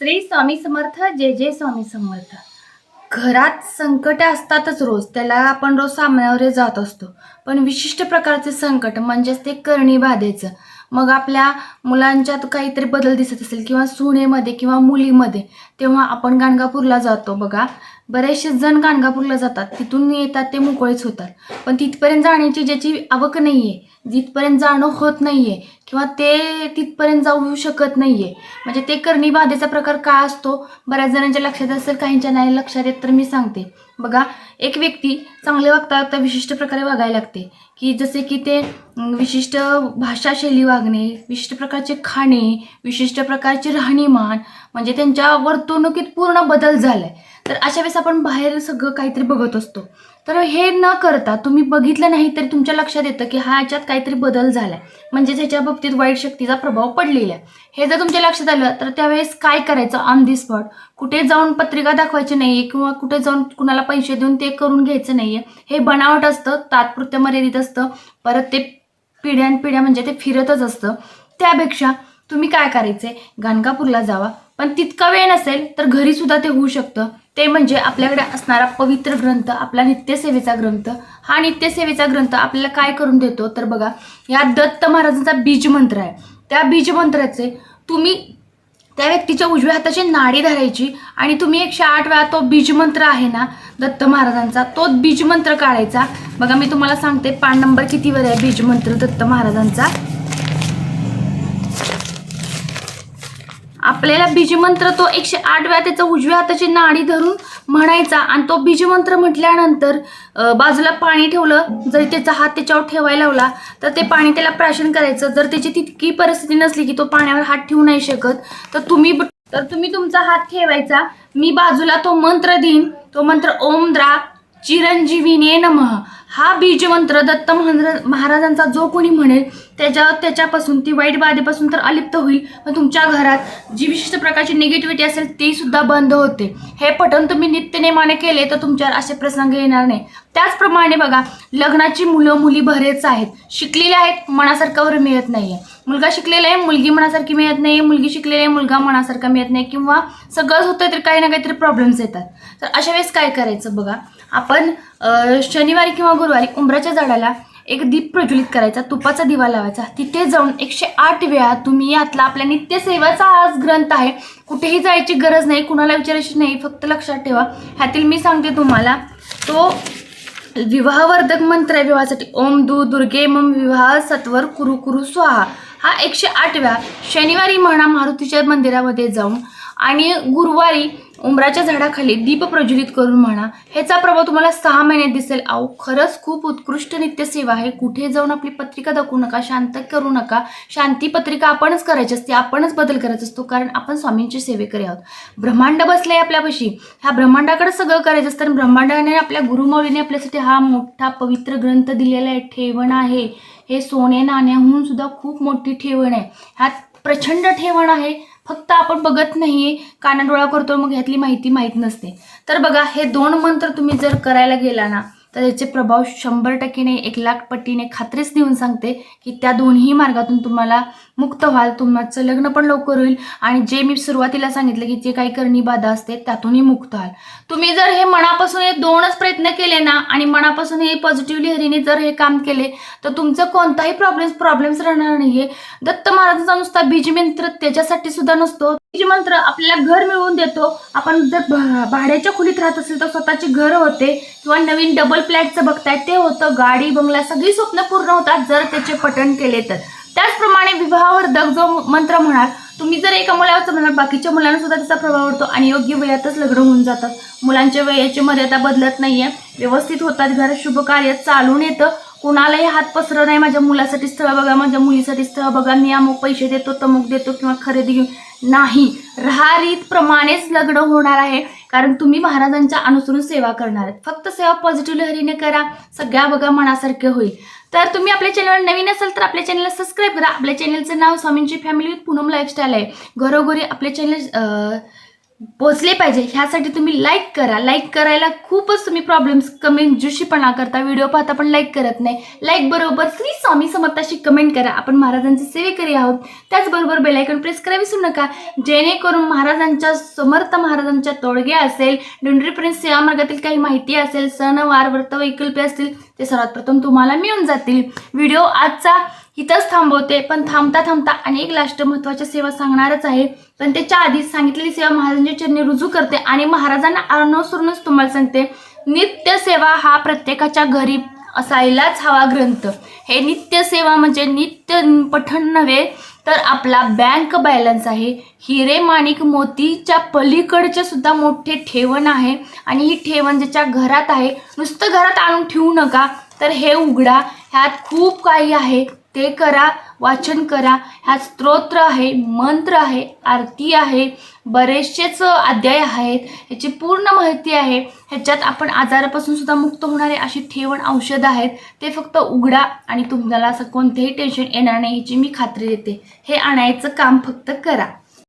श्री स्वामी समर्थ जय जय स्वामी समर्थ. घरात संकट असतातच रोज त्याला आपण रोज सामन्यावर जात असतो. पण विशिष्ट प्रकारचे संकट म्हणजेच ते करणी बाधेचं. मग आपल्या मुलांच्यात काहीतरी बदल दिसत असेल किंवा सुनेमध्ये किंवा मुलीमध्ये तेव्हा आपण गाणगापूरला जातो बघा. बरेचसे जण गाणगापूरला जातात. तिथून येतात ते मोकळेच होतात. पण तिथपर्यंत जाण्याची ज्याची आवक नाही आहे जिथपर्यंत जाणं होत नाही आहे किंवा ते तिथपर्यंत जाऊ शकत नाही आहे म्हणजे ते करणी बाधेचा प्रकार काय असतो? बऱ्याच जणांच्या लक्षात असेल काहींच्या नाही लक्षात येत तर मी सांगते. बघा एक व्यक्ती चांगले वागता वागता विशिष्ट प्रकारे वागायला लागते. की जसे की ते विशिष्ट भाषाशैली वागणे विशिष्ट प्रकारचे खाणे विशिष्ट प्रकारचे राहणीमान म्हणजे त्यांच्या वर्तणुकीत पूर्ण बदल झालाय. तर अशा वेळेस आपण बाहेर सगळं काहीतरी बघत असतो. तर हे न करता तुम्ही बघितलं नाही तरी तुमच्या लक्षात येतं की हा याच्यात काहीतरी बदल झालाय. म्हणजे ह्याच्या बाबतीत वाईट शक्तीचा प्रभाव पडलेला आहे. हे जर तुमच्या लक्षात आलं तर त्यावेळेस काय करायचं? On the spot. कुठे जाऊन पत्रिका दाखवायची नाहीये किंवा कुठे जाऊन कुणाला पैसे देऊन ते करून घ्यायचं नाहीये. हे बनावट असतं तात्पुरत्या मर्यादित असतं. परत ते पिढ्यानपिढ्या म्हणजे ते फिरतच असतं. त्यापेक्षा तुम्ही काय करायचे गाणगापूरला जावा. पण तितका वेळ नसेल तर घरी सुद्धा ते होऊ शकतं. ते म्हणजे आपल्याकडे असणारा पवित्र ग्रंथ आपला नित्यसेवेचा ग्रंथ. हा नित्यसेवेचा ग्रंथ आपल्याला काय करून देतो? तर बघा या दत्त महाराजांचा बीज मंत्र आहे. त्या बीज मंत्राचे तुम्ही त्या व्यक्तीच्या उजव्या हाताची नाडी धरायची आणि तुम्ही एकशे आठ वेळा तो बीजमंत्र आहे ना दत्त महाराजांचा तो बीजमंत्र काढायचा. बघा मी तुम्हाला सांगते पान नंबर कितीवर आहे? बीजमंत्र दत्त महाराजांचा. आपल्याला बीजमंत्र तो एकशे आठ वेळा त्याचा उजव्या हाताची नाडी धरून म्हणायचा आणि तो बीजमंत्र म्हटल्यानंतर बाजूला पाणी ठेवलं जरी त्याचा हात त्याच्यावर ठेवायला लावला तर ते पाणी त्याला प्राशन करायचं. जर त्याची तितकी परिस्थिती नसली की तो पाण्यावर हात ठेवू नाही शकत तर तुम्ही तर तुम्ही तुमचा हात ठेवायचा. मी बाजूला तो मंत्र देईन. तो मंत्र ओम द्रा चिरंजीवीने नमः. हा बीजमंत्र दत्त महाराजांचा जो कोणी म्हणेल त्याच्या त्याच्यापासून ती वाईट बाधेपासून तर अलिप्त होईल. पण तुमच्या घरात जी विशिष्ट प्रकारची निगेटिव्हिटी असेल ती सुद्धा बंद होते. हे पठण तुम्ही नित्यनेमाने केले तर तुमच्यावर असे प्रसंग येणार नाही. त्याचप्रमाणे बघा लग्नाची मुलं मुली बरेच आहेत. शिकलेले आहेत मनासारखावर मिळत आहे मुलगा शिकलेला आहे मुलगी मनासारखी मिळत नाही मुलगी शिकलेली आहे मुलगा मनासारखा मिळत नाही. किंवा सगळंच होतं तर काही ना काहीतरी प्रॉब्लेम्स येतात. तर अशा वेळेस काय करायचं बघा? आपण शनिवारी किंवा गुरुवारी उंबराच्या झाडाला एक दीप प्रज्वलित करायचा तुपाचा दिवा लावायचा. तिथे जाऊन एकशे आठ वेळा तुम्ही यातला आपल्या नित्यसेवाचा आज ग्रंथ आहे. कुठेही जायची गरज नाही कुणाला विचारायची नाही फक्त लक्षात ठेवा. ह्यातील मी सांगते तुम्हाला तो विवाहवर्धक मंत्र आहे विवाहासाठी. ओम दु दुर्गे मम विवाह सत्वर कुरु कुरु स्वाहा. हा एकशे आठ वेळा शनिवारी म्हणा मारुतीच्या मंदिरामध्ये जाऊन आणि गुरुवारी उंबराच्या झाडाखाली दीप प्रज्वलित करून म्हणा ह्याचा प्रभाव तुम्हाला सहा महिन्यात दिसेल. अहो खरंच खूप उत्कृष्ट नित्यसेवा आहे. कुठे जाऊन आपली पत्रिका दाखवू नका शांत करू नका. शांती पत्रिका आपणच करायची असते आपणच बदल करायचा असतो कारण आपण स्वामींचे सेवेकरी आहोत. ब्रह्मांड बसलंय आपल्यापाशी. ह्या ब्रह्मांडाकडे सगळं करायचं असतं आणि ब्रह्मांडाने आपल्या गुरुमौलीने आपल्यासाठी हा मोठा पवित्र ग्रंथ दिलेला आहे. ठेवण आहे. हे सोने नाण्याहून सुद्धा खूप मोठी ठेवण आहे. ह्यात प्रचंड ठेवण आहे. फक्त आपण बघत नाहीये कानाडोळा करतो मग ह्यातली माहिती माहीत नसते. तर बघा हे दोन मंत्र तुम्ही जर करायला गेला ना तर याचे प्रभाव शंभर टक्केने एक लाख पटीने खात्रीच देऊन सांगते की त्या दोन्ही मार्गातून तुम्हाला मुक्त व्हाल तुमचं लग्न पण लवकर होईल आणि जे मी सुरुवातीला सांगितलं की जे काही करणी बाधा असते त्यातूनही मुक्त व्हाल. तुम्ही जर हे मनापासून हे दोनच प्रयत्न केले ना आणि मनापासून हे पॉझिटिव्हली हरीने जर हे काम केले तर तुमचं कोणताही प्रॉब्लेम्स प्रॉब्लेम्स राहणार नाहीये. दत्त महाराजांचा नुसता बीजमंत्र त्याच्यासाठी सुद्धा नसतो. मंत्र आपल्याला घर मिळवून देतो. आपण जर भाड्याच्या खोलीत राहत असेल तर स्वतःचे घर होते. किंवा नवीन डबल फ्लॅटचं बघताय ते होतं. गाडी बंगला सगळी स्वप्न पूर्ण होतात जर त्याचे पठण केले तर. त्याचप्रमाणे विवाहवर्धक जो मंत्र म्हणाल तुम्ही जर एका मुलाचं म्हणाल बाकीच्या मुलांना सुद्धा त्याचा प्रभाव पडतो आणि योग्य वयातच लग्न होऊन जातात मुलांच्या वयाची मर्यादा बदलत नाहीये. व्यवस्थित होतात घर शुभ कार्य चालून येतं. कुणालाही हात पसरं नाही माझ्या मुलासाठी स्थळ बघा माझ्या मुलीसाठी स्थळ बघा. मी अमुक पैसे देतो तमुक देतो किंवा खरेदी घेऊन. नाही. राहारीत प्रमाणेच लग्न होणार आहे. कारण तुम्ही महाराजांच्या अनुसरून सेवा करणार आहेत. फक्त सेवा पॉझिटिव्ह लहरीने करा. सगळ्या बघा मनासारखे होईल. तर तुम्ही आपल्या चॅनलवर नवीन असाल तर आपल्या चॅनलला सबस्क्राईब करा. आपल्या चॅनलचं नाव स्वामींची फॅमिली विथ पूनम लाईफस्टाईल आहे. घरोघरी आपले चॅनल पोचले पाहिजे. ह्यासाठी तुम्ही लाईक करा. लाईक करायला खूपच तुम्ही प्रॉब्लेम्स कमेंट जोशीपणा करता. व्हिडिओ पाहता पण लाईक करत नाही. लाईक बरोबर श्री स्वामी समर्थाशी कमेंट करा. आपण महाराजांचे सेवेकरी आहोत. त्याचबरोबर बेलायकन प्रेस करा विसरू नका. जेणेकरून महाराजांच्या समर्थ महाराजांच्या तोडगे असेल डोंडरीपर्यंत सेवा मार्गातील काही माहिती असेल सण वार व्रत वैकल्पे असतील ते सर्वात प्रथम तुम्हाला मिळून जातील. व्हिडिओ आजचा इथंच थांबवते. पण थांबता थांबता अनेक लास्ट महत्त्वाच्या सेवा सांगणारच आहे पण त्याच्या आधीच सांगितलेली सेवा महाराजांच्या चरणी रुजू करते आणि महाराजांना अनुसरूनच तुम्हाला सांगते नित्य सेवा हा प्रत्येकाच्या घरी असायलाच हवा ग्रंथ. हे नित्य सेवा म्हणजे नित्य पठण नव्हे तर आपला बँक बॅलन्स आहे. हिरे माणिक मोतीच्या पलीकडचे सुद्धा मोठे ठेवण आहे आणि ही ठेवण ज्याच्या घरात आहे नुसतं घरात आणून ठेवू नका तर हे उघडा. ह्यात खूप काही आहे. ते करा वाचन करा. ह्यात स्तोत्र आहे मंत्र आहे आरती आहे बरेचसेच अध्याय आहेत. ह्याची पूर्ण माहिती आहे. ह्याच्यात आपण आजारापासून सुद्धा मुक्त होणारे अशी ठेवण औषधं आहेत. ते फक्त उघडा आणि तुम्हाला असं कोणतेही टेन्शन येणार नाही ह्याची मी खात्री देते. हे आणायचं काम फक्त करा.